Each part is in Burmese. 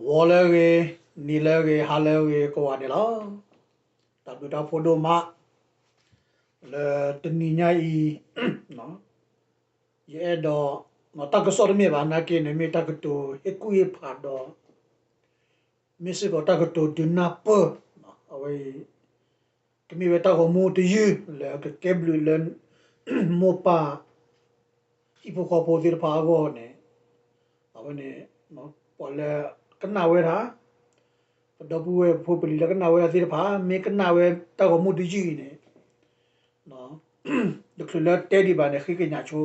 ဝေါ်လဲကေနီလဲကေဟာလဲကေကိုကနေလားတပူတာဖိုဒိုမလေတနီညာဤနော်ရဲ့တော့နော်တကစောရမေဘာနာကေနေမေတကတူဟေကူယေဖာတော့မစ်စကိုတကတူဒနာပနော်အဝေးတမီဝတာကိုမိုတယူလေကကေဘလူလန်မောပါဟိပိုကောပိုဒီပါကောနေအဝနေနော်ပေါ်လေ ကနာဝဲတာဒဘူဝဲဖိုပလီလကနာဝဲသီတပါမေကနာဝဲတောက်မိုတယူနေနော်ဒခလတဲဒီပါနေခိကညာချို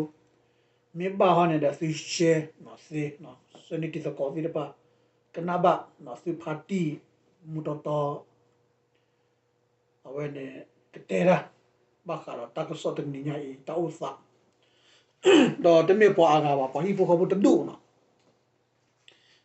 မေဘာဟနဲ့ဒါစီရှဲနော်စီနော်စနိတိသကောသီတပါကနာဘနော်စီပါတီမူတော်တော်အဝဲနေကတဲရာဘာခါတော့တကစောတနိညာဤတောက်စာတော့တမေပေါ်အားကပါပေါ်ဟိဖို့ခဖို့တဒုနော်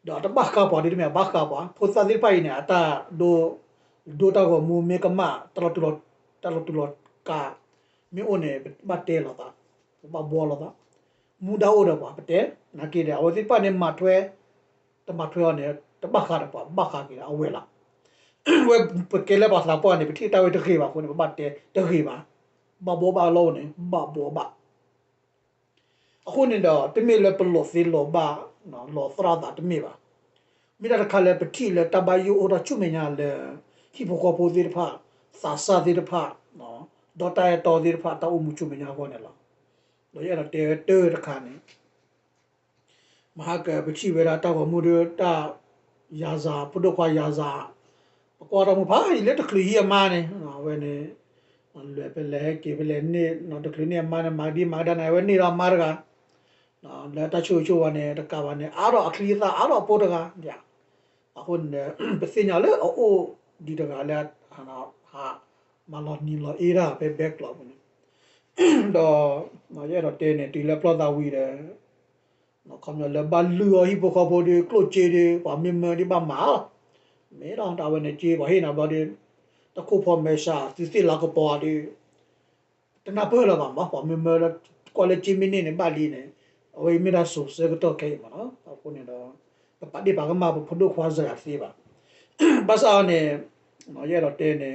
ခဖို့အတဝီတော့ဘမေကိုအကဒါကေချာတော့ယေရီကေဝရာဇာယာယာဇာဒီပါဖုဒခွာဒီပါနေအဖမ်လာမခမပါပရိသလာပကွာတာမမလာအတဟူတာကေတာလက်တာကေတပိတာမာဝေနော်နကေနေရတဲ့နော်တဘလပါလေတာဖုစာစာဒီပါတပိတာမာစီဒီပိုင်းနေတော့တဘခါပေါ်ဒီမြဘခါပေါ်ဖုစာဒီပိုင်းနေအတာဒိုဒိုတာကိုမူမေကမတလတူလတလတူလကာမြေအိုနေဘတ်တဲလာတာဘဘောလာတာမူဒါအိုတော့ပါပတဲနကေတဲ့အဝစီပါနေမထွဲတမထွဲနေတဘခါတော့ပါဘခါကေအဝဲလာဝဲပကေလေပါလာပေါ်နေပတိတဝဲတခေပါခုနေဘတ်တဲတခေပါဘဘောပါလုံးနေဘဘောပါအခုနေတော့တမေလေပလို့စီလောပါ နော်လောသရတာတမေပါမိတာခါလေပတိလေတဘယူအိုရချုမညာလေဟိပိုကောပိုဒီဖာစာစာဒီဖာနော်ဒေါ်တာရတော်ဒီဖာတောက်မှုချုမညာကောနေလားတော့ရတော့တဲတဲတခါနေမဟာကပတိဝေရာတောက်မှုရတာယာဇာပုဒခွာယာဇာပကောတော်မဘာလေတခလီဟီမာနေနော်ဝဲနေလွယ်ပလဲကေပလဲနေနော်တခလီနေမာနေမာဒီမာဒနာဝဲနေရမာရက နော်လက်တချိုချိုကနေတကပါနေအားတော့အခလီသာအားတော့ပို့တကားညာအခုနေပစညာလေအိုဒီတကားလက်ဟာနာဟာမလောနီလောအေရာပဲဘက်လောက်နေတော့မရတော့တင်းနေတီလက်ပလော့တာဝီတယ်နော်ကမ္လဘလူဟိပိုခေါ်ပိုဒီကလုတ်ချေဒီပါမင်မဒီပါမာမဲတော့တာဝနေချေပါဟိနာဘာဒီတခုဖို့မဲရှာစီစီလာကပေါ်ဒီတနာပေါ်လာပါမပါမင်မကွာလတီမီနေနေပါလီနေ အဝေးမီရာဆူစေကတော့ခဲမနော်အခုနေတော့ပပဒီပါကမှာဖို့ဒုခွာစားရစီပါဘာသာနေနော်ရတော့တဲနေ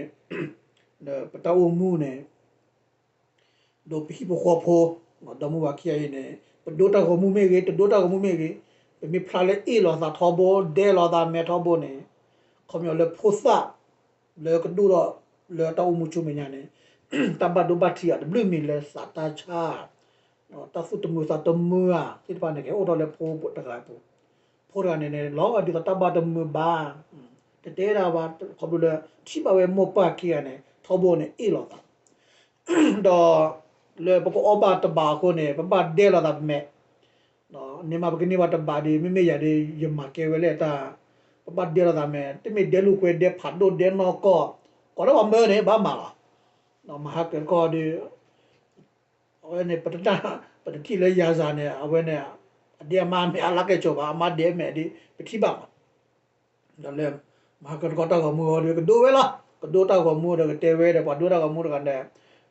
ပတောက်မှုနေဒိုပိဘခေါ်ဖို့ဒမူဝခိယနေပဒိုတာကိုမှုမေကေတဒိုတာကိုမှုမေကေမိဖလာလေအီလောသာထောဘောဒဲလောသာမေထောဘောနေခေါမျောလေဖိုစာလေကဒူတော့လေတောက်မှုချုံမညာနေတဘဒိုဘတ်တီယဘလူမီလေစာတာချာ နော်တသုတမှုစာတမှုอ่ะစိပနေကေအော်တော်လေဖိုးပုတ်တကားပို့ဖိုးရနေနေလောအဒီတဘဒမှုဘာတတဲတာပါခေါ်လို့လေချိပါဝဲမောပါကီရနေထောဘောနေအီလောသာတော့လေပကောဘာတဘာကိုနေပပဒဲလာတာမဲနော်နေမှာပကနေဘာတဘာဒီမိမိရတဲ့ယမကဲဝဲလေတာပပဒဲလာတာမဲတိမိဒဲလူခွဲဒဲဖတ်ဒိုဒဲနောကောကောတော့မဲနေဘာမာလာနော်မဟာကကောဒီ အဝဲနေပတတာပတတိလေရာဇာနေအဝဲနေအဒီအမမဲအလာကဲချောပါအမဒဲမဲဒီပတိပါတော့လေမဟာကကောတော့ကမူဟောဒီကဒိုဝဲလားကဒိုတော့ကမူတော့တဲဝဲတယ်ပါဒိုတော့ကမူတော့ကနေ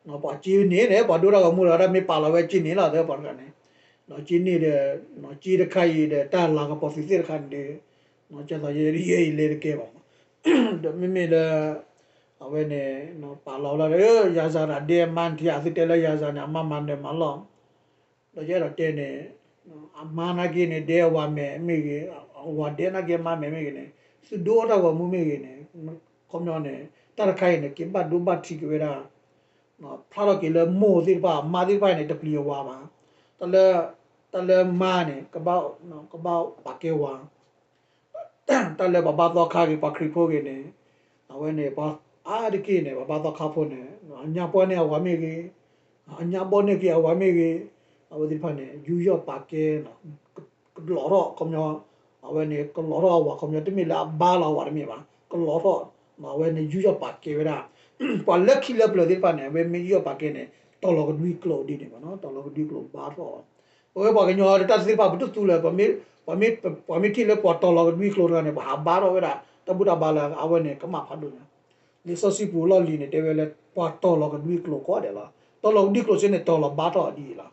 နော်ပါကြီးနေတယ်ဘာတို့တော့မူလာတာမေပါလာပဲကြီးနေလာတယ်ပါကနေနော်ကြီးနေတယ်နော်ကြီးတခိုက်ရတဲ့တာလာကပေါ်စီစစ်ခန်တယ်နော်ကျတော့ရေရီရေလေကဲပါဒမမေလာ အဝဲနေနော်ပါလာလာတယ်ရာဇာရာဒေမန်တီအစစ်တယ်ရာဇာနေအမမန်တယ်မလောတော့ရတော့တဲနေနော်အမနာကြီးနေတဲဝါမဲအမေကြီးဝါတဲနာကြီးမမဲမေကြီးနေစဒိုတော့ကမူမေကြီးနေကွန်မျောနေတရခိုင်နေကိဘဒူဘတ်တီကဝဲတာနော်ဖလာတော့ကေလမိုဒီပါမာဒီပါနေတပလီဝါပါတလဲတလဲမာနေကပောက်နော်ကပောက်ပါကေဝါတလဲဘဘာတော့ခါကေပါခရီဖိုကေနေအဝဲနေပါ အာဒီကေနေဘဘာတော့ခါဖို့နေနော်အညာပေါ်နေဝါမေကေအညာပေါ်နေကေဝါမေကေအဝဒီဖာနေယူရော့ပါကေနော်လော်တော့ကမျောအဝဲနေကလော်တော့ဝါကမျောတမီလာဘာလာဝါရမေပါကလောတော့မဝဲနေယူရပါကေဝရာပါလက်ခိလက်ပလို့ဒီပါနေဝဲမီယူပါကေနေတော်လောကဒွီကလိုဒီနေပါနော်တော်လောကဒွီကလိုဘာတော့ဝဲပါကညောတတ်စီပါဘတ်တူလေပါမီပါမီပါမီတီလေပေါ်တော်လောကဒွီကလိုကနေဘာဘာတော့ဝဲတာတဘူတာဘာလာအဝဲနေကမဖတ်လို့လေ ဆိုစီပူလောလီနေတေဝဲလေပေါ်တော်လောကဒွီကလိုကောတယ်လားတော်လောကဒွီကလိုစနေတော်လောဘာတော့ဒီလား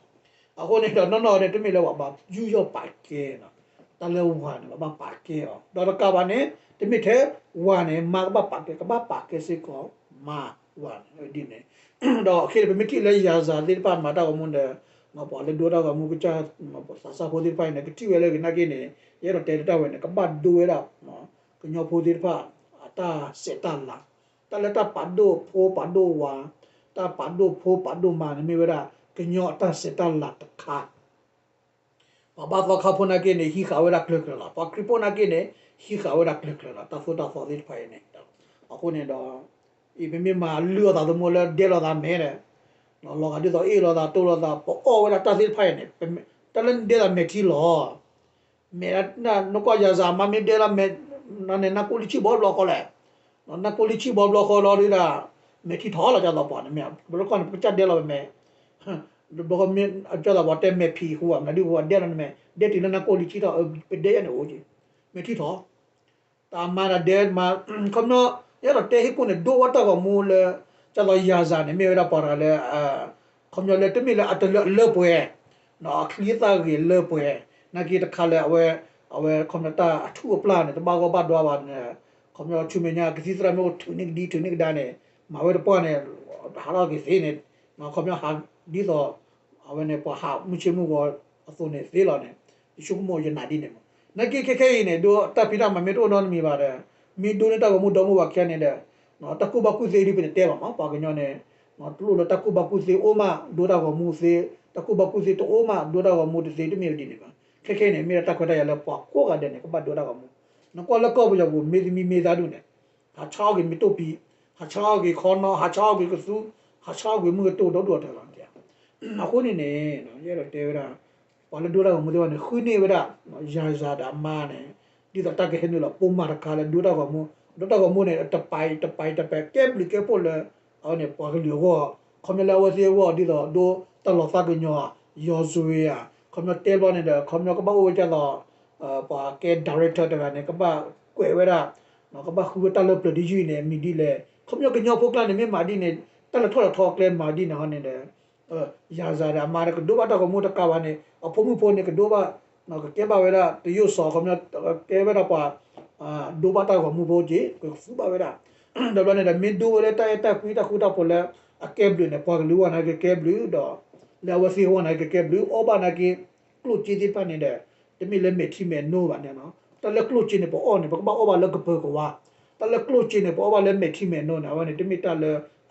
အခုနေတော့နော်နော်တဲ့တမီလေဝပါယူရပါကေနော်တလဲဝါနေဘာပါကေအော်တော့ကဘာနေတမီတဲ့ဝါနေမာဘာပါကေကဘာပါကေစေကောမာဝါဒီနေတော့ခေပမတိလေရာဇာဒီပါမာတာကမွန်းတဲ့မပေါ်လေဒိုတာကမူကချာမပေါ်ဆာဆာဖိုဒီပိုင်နေကတိဝဲလေနကိနေရတော့တေတာဝဲနေကဘာဒိုရနော်ကညောဖိုဒီပါအတာစက်တလာ တလတပတ်ဒိုဖိုပတ်ဒိုဝါတပတ်ဒိုဖိုပတ်ဒိုမန်မေဝရာကညောတစတလတ်ခါပဘတ်ဝခပုနာကေနေဟီခဝရာကလကလာပခရိပုနာကေနေဟီခဝရာကလကလာတဖိုတာဖိုဒိဖိုင်နေအခုနေတော့ဤမင်းမလူတော်တော်မလဲဒဲတော်တာမဲတယ်နော်လောကဒီတော့အေလောတာတိုးလောတာပေါ်အော်ဝရာတသိဖိုင်နေတလန်ဒဲတာမဲခီလောမဲရတ်နာနကောယာဇာမမဲဒဲလာမဲနာနေနာကိုလိချီဘောလောကောလဲ ဝတ်တဲမေဖီဟူအမဒီဟူအဒဲရနမေဒဲတီနနာကိုလီချီတော့ဒဲရနေအိုဂျီမေတီတော့တာမာရဒဲမာကမ္နောရတော့တဲဟိကုနေဒိုဝတ်တော့မူလေကျတော့ယာဇာနေမြေရပါရလေအာခမရလေတမီလေအတလေပွဲနော်ခလီတာကြီးလေပွဲနာကြီးတခါလေအဝဲအဝဲခမတာအထူပလာနေတဘာကဘတ်တော့ပါနေခမရချူမညာကစီစ ရမျိုးထူနိဒီထူနိဒါနေမဝဲတော့ပေါ်နေဟာတော့ကြီးစေးနေနော်ခမရဟာဒီတော့အဝဲနေပေါ်ဟာမှုချမှုကအစုံနေသေးလာနေရှုမောရနာဒီနေနကိခခဲနေတော့တပ်ပိတာမမေတော့နော်မီပါတယ်မီဒိုနေတာကမှုတော့မှုပါကျန်နေတယ်နော်တကူဘကုစေဒီပြတဲ့ပါမှာပါကညောနေနော်တူလို့တကူဘကုစေအိုမဒိုတာကမှုစေတကူဘကုစေတိုအိုမဒိုတာကမှုတစေတမီဒီနေပါခဲခဲနေမြေတကွတ်ရလဲပွားကိုကတဲ့နေကဘဒိုတာကမှုနော်ကောလ ကောဘယောမေဒီမီမေသာဒုနေဟာချောင်းကမီတိုပီဟာချောင်းကခေါနောဟာချောင်းကကစုဟာချောင်းကမှုတိုတော့တော့တယ်လားတဲ့အခုနေနေနော်ရတော့တဲဝရာဘာလို့ဒိုတာကမှုတော့နေခွေးနေဝရာရာဇာတာမာနေဒီတော့တကဟနေလို့ပုံမာခါလဲဒိုတာကမှုဒတာကမုန်နဲ့တပိုင်တပိုင်တပဲကဲပလီကဲပိုလဲအော်နေပွားကလေးကိုခမလာဝစီဝဒီတော့ဒိုတလောဖာကညောယောဇွေယာခမ တဲဘနဲ့ခမကဘဝကြတော့အပါကဲဒါရိုက်တာတကနေကပကွယ်ဝဲတာနော်ကပခူတလပဒီဂျီနေမီဒီလေခမကညောဖုတ်လာနေမာဒီနေတလထော်ထော်ကလဲမာဒီနော်နေတယ်အဲရာဇာရာမာရကဒိုဘတာကမုတကဝနေအဖုံမှုဖို့နေကဒိုဘနော်ကဲပါဝဲတာတယုဆောခမကဲဝဲတာပါအာဒိုဘတာကမှုဘောကြီးကိုဖူပါဝဲတာဒါဘနဲ့မီဒိုရတာတာကွီတာခုတာပေါ်လာအကဲဘလူနဲ့ပေါ်လူဝနာကကဲဘလူတော့လာဝစီဝနာကကဲဘလူအောဘာနာကကလုချီဒီပနေတဲ့ တမီလက်မတီမဲနိုးပါနဲ့နော်တလကလုချီနေပေါ်အော်နေပကဘာအောဘာလကပကဝါတလကလုချီနေပေါ်အောဘာလက်မတီမဲနိုးနာဝနဲ့တမီတလ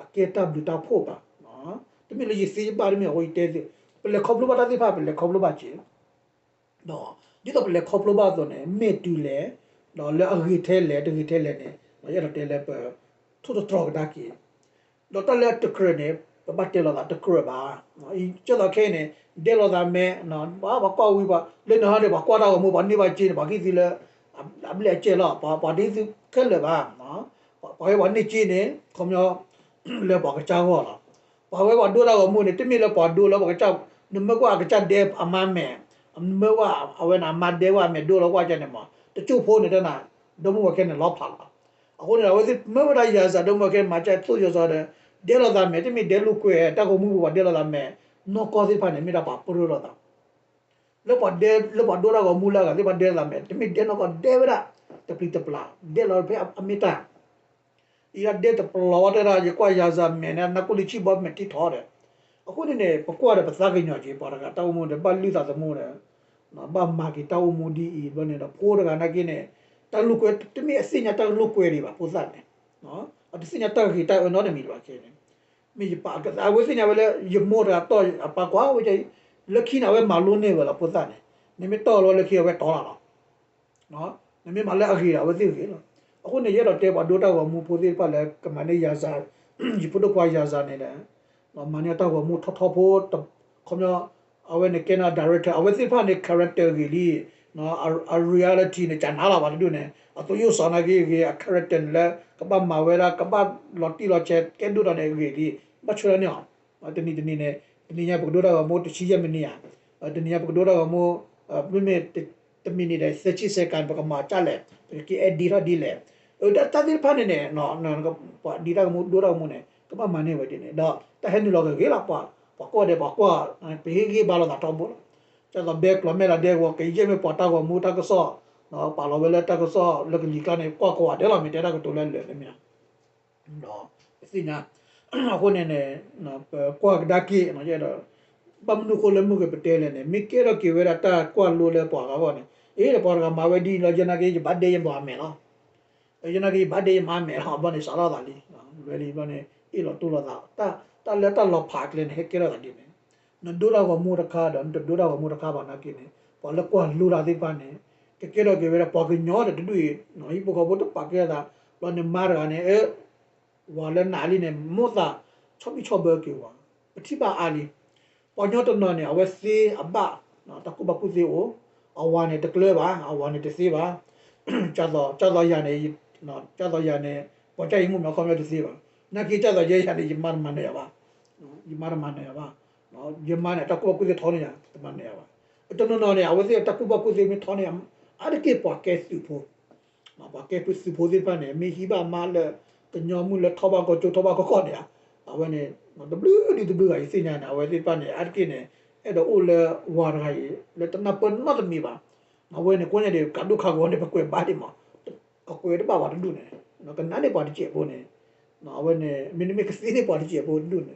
အကဲတာဘလူတာဖို့ပါနော်တမီလေစီပါရမေဟိုတဲပလက်ခေါပလိုပါတာဒီပါပလက်ခေါပလိုပါချီနော်ဒီတော့ပလက်ခေါပလိုပါဆိုနေမေတူလေတော့လက်အဂီထဲလေတဂီထဲလေနေမရတဲ့လေပထူထထရကဒါကီတော့တလက်တခရနေ ပပတ်တယ်လာတခရပါနော်အကျတော့ခဲနေတယ်လာဒါမဲနော်ဘာဘာကွာဝီပါလေနာတယ်ဘာကွာတော့မဘာနေပါချင်းဘာကီစီလေအဘလက်ကျလာဘာဘာဒီစီခဲလေပါနော်ဘာဝနေချင်းနေခုံရောလေဘာကချောင်းဟောလားဘာဝဲဘာဒိုတော့မူနေတမီလေဘာဒိုလောဘာကချောင်းနမကွာကချဒေအမမဲအမဝအဝဲနာမဒေဝမဲဒိုလောကွာချနေမှာတချို့ဖိုးနေတဲ့နာဒမဝကဲနဲ့လောက်ဖလာအခုနေဝစီမဝရယာဇာဒမဝကဲမှာချက်သူ့ရစောတဲ့ ဒဲလာဒါမဲတမီဒဲလူကွဲတကမှုဘဒဲလာဒါမဲနောကောစီဖာနေမိတာပါပရရတာလောပဒဲလောပဒိုရာကမူလာကဒီပဒဲလာမဲတမီဒဲနောကဒဲဝရတပလီတပလာဒဲလာဖေအမီတာဤရဒဲတပလာဝတရာရကွာယာဇာမဲနနကုလီချီဘောမဲတီထော်တယ်အခုနေပကွာတဲ့ပစာကညောကြီးပေါ်တာကတောင်းမွန်တယ်ပလိသာသမုန်တယ်နော်ဘာမာကီတောင်းမူဒီဤဘနေတော့ဖိုးတကနာကင်းနေတလူကွဲတမီအစညာတလူကွဲတွေပါပိုစတ်တယ်နော် အတစညာတက်ခီတိုက်နော်တယ်မီပါကျင်းမိပါကအဝစညာဝဲရမောတာတော့အပကွာဝဲလက်ခိနာဝဲမလုံးနေဝဲလာပိုစတ်တယ်နေမတော်လို့လက်ခိဝဲတော်လာတော့နော်နေမမလက်အခီတာဝဲသိခေနော်အခုနေရတော့တဲပါဒိုတာကမူပိုသေးပါလဲကမနေရာစာဒီပုဒ်ကွာရာစာနေတယ်နော်မနီတော့ကမူထထဖို့ခမအဝဲနေကနာဒါရိုက်တာအဝဲစစ်ဖာနေ character ကြီးလီ နော်အ reality နဲ့ဂျန်နာလာပါတို့နဲ့အတူယဆနာကြီးကြီး character လဲကပမာဝဲလာကပလော်တီလော်ချက်ကဲဒူရနေကြီးဒီဘချရနေအောင်တနည်းတနည်းနဲ့တနည်းညပကဒိုရာမို့တချီရမနီယာတနည်းပကဒိုရာမို့ပြမေတမီနီတဲ့စချီစကန်ပကမာချလဲကီအဒီရဒီလဲဒါတတိဖာနေနေနော်နော်ကဒီရာမို့ဒိုရာမို့နေကပမာနေဝတဲ့နေတော့တဟန်လောကကြီးလာပါပကောတဲ့ပကွာပေကြီးဘာလို့တာတော့ဘူး cho là bé lo mẹ là đeo vào cái gì mà bỏ tao vào mua tao cái sọ nó bảo là về tao cái sọ là cái gì cái này qua qua để làm mình để tao cái tụi lên lên mẹ đó cái nha hôm nay này nó qua cái đa kia nó vậy đó bấm nu khô lên mua cái bể lên này mình kia đó kia về ta qua luôn lên bỏ cái vào này ý là bỏ cái mà về đi nó cho nó cái bắt đây em bỏ mẹ nó cho nó cái bắt đây mà mẹ họ bỏ này sao đó đi về đi bỏ này ý là tu là ta ta lấy ta lọc phạt lên hết cái đó là đi này နဒိုရာဝမူရခါဒန်ဒိုရာဝမူရခါဘာနာကိနေပေါ်လကွာလူရာဒီပါနေကကေရောကေဝရပေါ်ကညောတဲ့တူနော်ဟိပကဘတ်ပါကေဒါလောနေမာရာနေအဲဝါလနာလီနေမောတာချောပိချောဘကေဝပတိပါအာလီပေါ်ညောတနော်နေအဝစီအဘနော်တကုဘကုစီအိုအဝါနေတကလေပါအဝါနေတစီပါကြတော့ကြတော့ရနေနော်ကြတော့ရနေပေါ်ကြိုင်မှုမခေါ်ရတစီပါနာကိကြတော့ရဲရနေယမန်မနေရပါနော်ယမန်မနေရပါ နော်ယမန်နဲ့တကုဘကုစီထောနေရတမနေရပါတနနော်နေအဝစီတကုဘကုစီမထောနေရအဲ့ဒီကေပေါ်ကဲစုဖို့မပါကဲပစုဖို့ဒီပါနေမေဟိဘာမာလတညောမှုလထောပါကိုချိုထောပါကိုခေါ်နေရအဝနဲ့ W ဒီ W ကစညာနာဝဲဒီပါနေအဲ့ဒီနေအဲ့တော့ all ဝါရိုင်လက်တနပန်မတ်မီပါအဝဲနဲ့ကိုနေတယ်ကဒုခါကောနေပကွဲပါဒီမှာအကွဲတပါပါတူနေနော်ကနားနေပါတချေဖို့နေနော်အဝဲနဲ့မင်းမကစီနေပါတချေဖို့တူနေ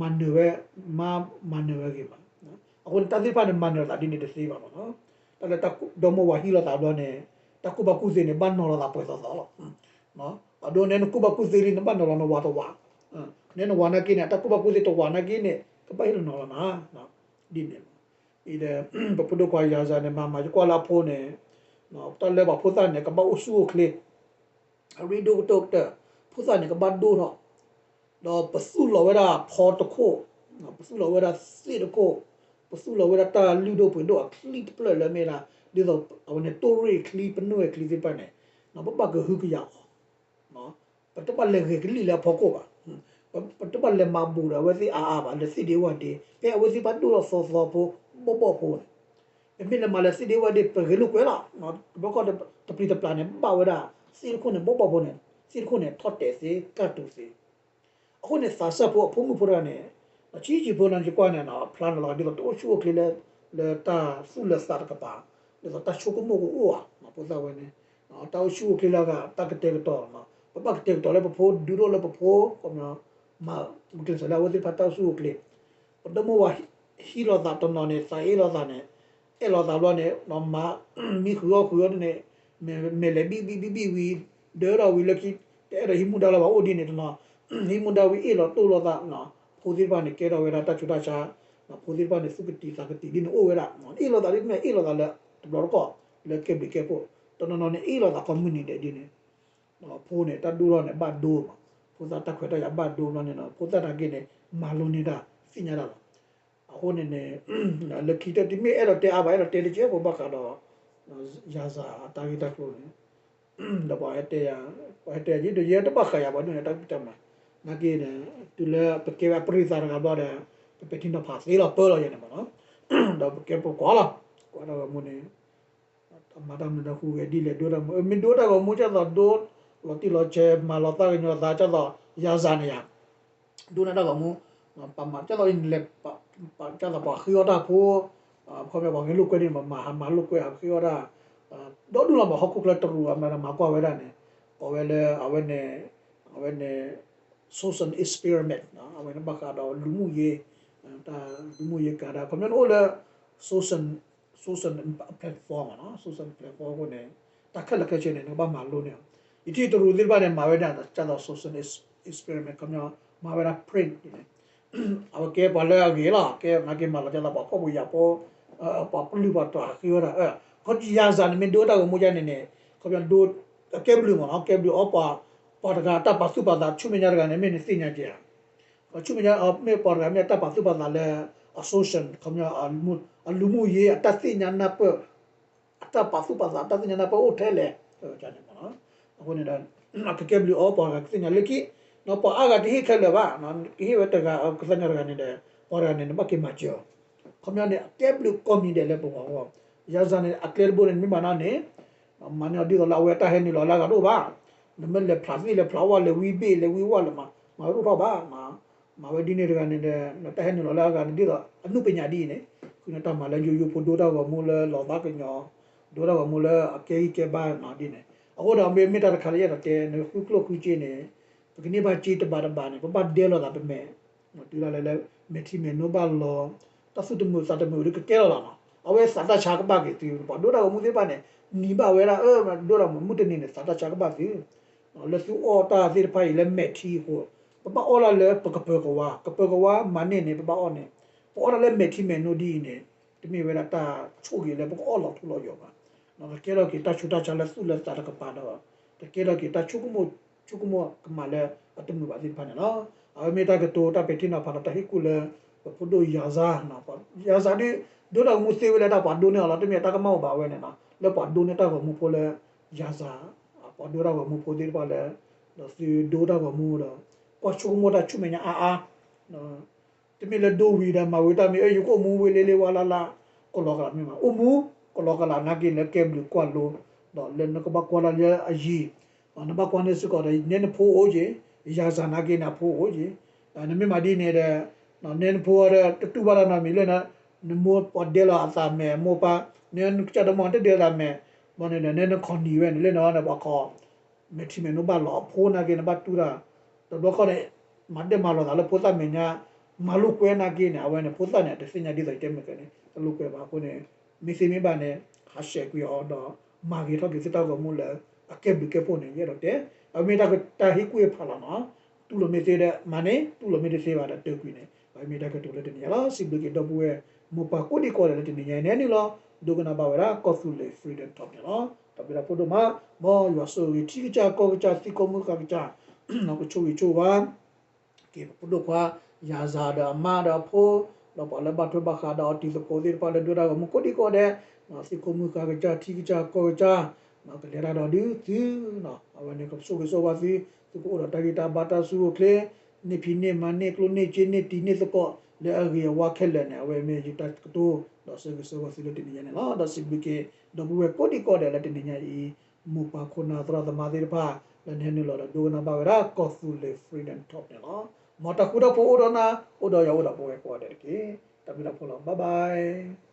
မန်နဝဲမမန်နဝဲကေပါနော်အခုတတိပါနေမန်နဝဲတာဒီနေတစေးပါနော်တလည်းတကူဒမဝဟီလာတာတော့နေတကူဘကူစေနေဘန်နော်လာပွဲသောတော့နော်အဒိုနေကူဘကူစေနေဘန်နော်လာဝါတော့ဝါနေနဝါနာကိနေတကူဘကူစေတော့ဝါနာကိနေကပိုင်နော်လာနာနော်ဒီနေဤတဲ့ပပဒကွာရာဇာနေမမကွာလာဖိုးနေနော်တလည်းဘာဖိုးတာနေကဘောအဆူကလေရီဒိုတော့တဲ့ဖိုးတာနေကဘတ်ဒိုတော့ တော့ပစုလောဝရဖော်တခိုနော်ပစုလောဝရစီတခိုပစုလောဝရတာလူဒိုပွင့်တော့ကလစ်ပလလမေလာဒီတော့အဝနေတိုရီကလီပနွေကလီစပနေနော်ဘဘကဟုကရနော်ပတပလေကလီလာဖောကိုပါပတပလေမဘူရဝစီအာအာပါလက်စီဒီဝတ်ဒီကဲဝစီပတ်ဒူရောဆောဆောပိုဘောဘောပိုအမေနမလက်စီဒီဝတ်ဒီပဂလူကွဲလာနော်ဘကောတပလီတပလာနေပါဝရစီခုနေဘောဘောပိုနေစီခုနေထော့တယ်စီကတ်တူစီ အခုနေစာဆက်ဖို့ဖုံးမှုဖို့ရနေအချီချီပေါ်လန်ကြကွာနေနော်ပလန်လာဒီတော့ချိုကလေးလေလေတာဖူလက်စတာကပါလေတော့တချိုကမို့ကိုအာမပေါ်သားဝနေနော်တောက်ချိုကလေးလာကတကတဲ့တော့မပပကတဲ့တော့လေပဖို့ဒူရိုလေပဖို့ကောမမာဥတစလာဝတိဖတ်တောက်ချိုကလေးပဒမောဝဟီလောတာတနော်နေစာအေလောတာနေအဲလောတာလောနေနော်မမီခရောခရောနေမေလေဘီဘီဘီဘီဝီဒေရာဝီလကီတဲ့ရဟိမူဒါလာဘာအိုဒီနေတော့ နိမွန်ဒဝီအေလောတူလောတာနော်ဖိုဒီဘာနေကေရောဝေရာတချူတာချာနော်ဖိုဒီဘာနေစုကတိစာကတိဒီနိုဝေရာနော်အေလောတာလိမဲအေလောတာလက်ဘလောကောလက်ကေဘီကေပိုတနနော်နေအေလောတာကွန်မြူနီတီဒီနေနော်ဖိုးနေတဒူရောနေဘတ်ဒိုဖိုးသာတက်ခွဲတော့ရဘတ်ဒိုနော်နေနော်ဖိုးသာတာကိနေမာလိုနေတာစညာတာအခုနေနေလက်ကီတတိမေအဲ့တော့တဲအဘအဲ့တော့တဲလချေဘောဘကတော့ရာဇာတာဂီတက်လို့နေတော့ဘာတဲ့ရဘာတဲ့ကြီးတို့ရတပတ်ခါရပါတော့တက်တက်မှာ နာကေဒတူလပကေဝပရိစာရကဘောဒပတိနဖာစီလောပေါ်လောရနေမနော်တော့ပကေပကွာလာကွာတော့မုန်နေမဒမ်နဒခုရဲ့ဒီလေဒိုတာမင်ဒိုတာကိုမိုးချတော့ဒိုလောတိလောချေမာလောတာကညောသာချတော့ရာဇာနေရဒိုနာတော့မူပမချတော့လက်ပချတော့ပခိယောတာဖိုခေါ်ပြပါငယ်လို့ကွနေမှာဟာမာလို့ကွအခိယောတာတော့ဒူလာမဟုတ်ကုကလတရူအမနာမကွာဝဲတာနေအဝဲလေအဝဲနေအဝဲနေ social experiment နော်အဝင်ဘက်ကတော့လူမှုရေးဒါလူမှုရေးကတာခမန်အိုလာ social social platform နော် social platform ကိုနေတခက်လက်ခက်ချင်းနေဘာမှလို့နေဒီတီတူဒီဘာနဲ့မာဝဲတာကျတော့ social experiment ခမန်မာဝဲတာ print နေအဝကဲဘလဲအကြီးလားကဲငါကဲမလာကြလားပေါ့ဘူးရပေါ့ပေါ့ပလူပါတော့ခီရအဲခေါ်ကြည့်ရစမ်းမင်းတို့တော့မကြနေနေခမန်တို့ကဲဘလူမနော်ကဲဘလူအပါ ပေါ်တကတပ်ပါစုပါတာချုမညာကလည်းမင်းသိညာကြချုမညာအမေပေါ်ကမြတ်တပ်ပါစုပါတာလည်း association ခမညာအလူမှုအလူမှုရေးအတသိညာနပ် ta pa su pa sa ta nya na pa o the le so cha ne ma no ko ne da na ke ke bli o pa ga nya le ki no pa aga ti he le ba no hi we ta ga ka sa nya ga ne de pa ra ne ba ke ma jo ခမရနဲ့ကဲဘလူကွန်မြူတယ်လေပုံပါဟောရာဇာနေအကလေဘိုနေမိမနာနေမန်ရဒီလာဝဲတာဟဲနီလာလာကတော့ပါ နမလေဖလာစီလေဖလာဝါလေဝီဘေလေဝီဝါလေမမရတော့ပါမမဝဒီနေရကနေတဲ့တဟဲနီလာလာကနေဒီတော့အနုပညာဒီနေခုနတမလည်းယူယူဖို့ဒိုတာကမူလေလောတာကညောဒိုတာကမူလေအကေကေဘာနာဒီနေအခုတော့မေမီတာခါရရတဲ့နေခုကလခုချင်းနေပကနိဘာချီတဘာတဘာနေပပဒဲလောတာပဲမဲဒီလာလေမေတီမေနိုဘာလောတဆုတမှုစတမှုရကကဲလာမှာအဝဲစတာချာကပါကေတီပေါ့ဒိုတာကမှုသေးပါနဲ့နီပါဝဲလာအဲဒိုတာမှုတနေနဲ့စတာချာကပါစီ လက်စုအော်တာစီဖိုင်လက်မဲ့တီကိုပပအော်လာလေပကပကဝါကပကဝါမနေနေပပအော်နေပေါ်လာလေမဲ့တီမဲနိုဒီနေတမီဝဲလာတာချိုကြီးလေပကအော်လာထူလို့ရောပါနော်ကဲတော့ကေတချူတာချလက်စုလက်စတာကပါတော့တကဲတော့ကေတချူကမိုချူကမိုကမလဲအတမှုပါစီဖာနော်အမေတာကတိုတာပတိနာဖာတာဟိကူလေ pudo yaza na pa yaza di do da mu se wele da pa do ne ala te me ta ka ma ba we ne na le pa do ne ta ko mu po le yaza pa do da ko mu po de pa le da si do da ko mu da ko chu mo da chu me nya a a no te me le do wi da ma we ta me e yu ko mu we le le wa la la ko lo ka me ma o mu ko lo ka la na ki le ke blu ko lo do le no ko ba ko la le a yi na ba ko ne su ko da ne ne po o je yaza na ki na po o je na me ma di ne da နော်နင်ဖိုရတူပါရနာမီလေနာနမောပဒေလာအသာမဲမောပါနင်ချတ်မန်တေလာမဲ မနနေနခွန်ဒီဝဲလေနော်နဘကောမတိမနဘလောဖိုနာကေနဘတူရာတော့ခေါ်တယ်မတ်တယ်မလောဒါလပိုတာမညာမလုကွဲနာကေနအဝဲနပိုတာနဲ့တစညာဒီတဲ့မဲကနေတလုကွဲပါကိုနေမီစီမီပါနဲ့ဟာရှက်ကွေအော်တော့မာဂီတော့ကိစတော့ကမူလာအကဲဘီကေပိုနေရတော့တဲ့အမေတာကတာဟိကွေဖလာနော်တူလိုမီသေးတဲ့မနေတူလိုမီသေးသေးပါတဲ့တေကွေနေဘိုင်မီတာကတူလက်တနေရလားစီဘလကေတော့ပွဲမပကိုဒီကောလက်တနေညနေနီလား ဒုကနာပါဝရာကောဖူလေဖရီဒမ်တော့ရလားတပိလာပိုဒမမောရဆိုရီတီချာကောချာစီကောမူကကချာနော်ကိုချိုဝီချိုပါကေပိုဒခွာယာဇာဒမာဒဖိုလောပလဘတ်ဘခါဒါတီစကိုဒီပါလေဒူရာမကိုဒီကောတဲ့နော်စီကောမူကကချာတီချာကောချာနော်ကလေရာတော်ဒီဒီနော်အဝနေကဆိုကေဆိုပါစီသူကိုတော့တဂီတာဘာတာဆူကိုကလေနေဖိနေမနေကလိုနေချင်းနေတီနေစကောလေအရီဝါခဲလနေအဝဲမေဂျီတတ်ကတို တော့ဆေဆောဝစီလတိနေနေလားဒါစိဘကေဒဘဝကိုဒီကိုတယ်လတိနေညာဤမူပါခုနာသရသမာတိဖာလနေနေလောဒိုနာဘာဝရာကောဖူလေဖရီဒမ်တော့နေလားမတခုတော့ပိုးတော့နာဥတော်ရောတော့ပိုးပဲပေါ်တယ်ကေတပိလာဖိုလာဘိုင်ဘိုင်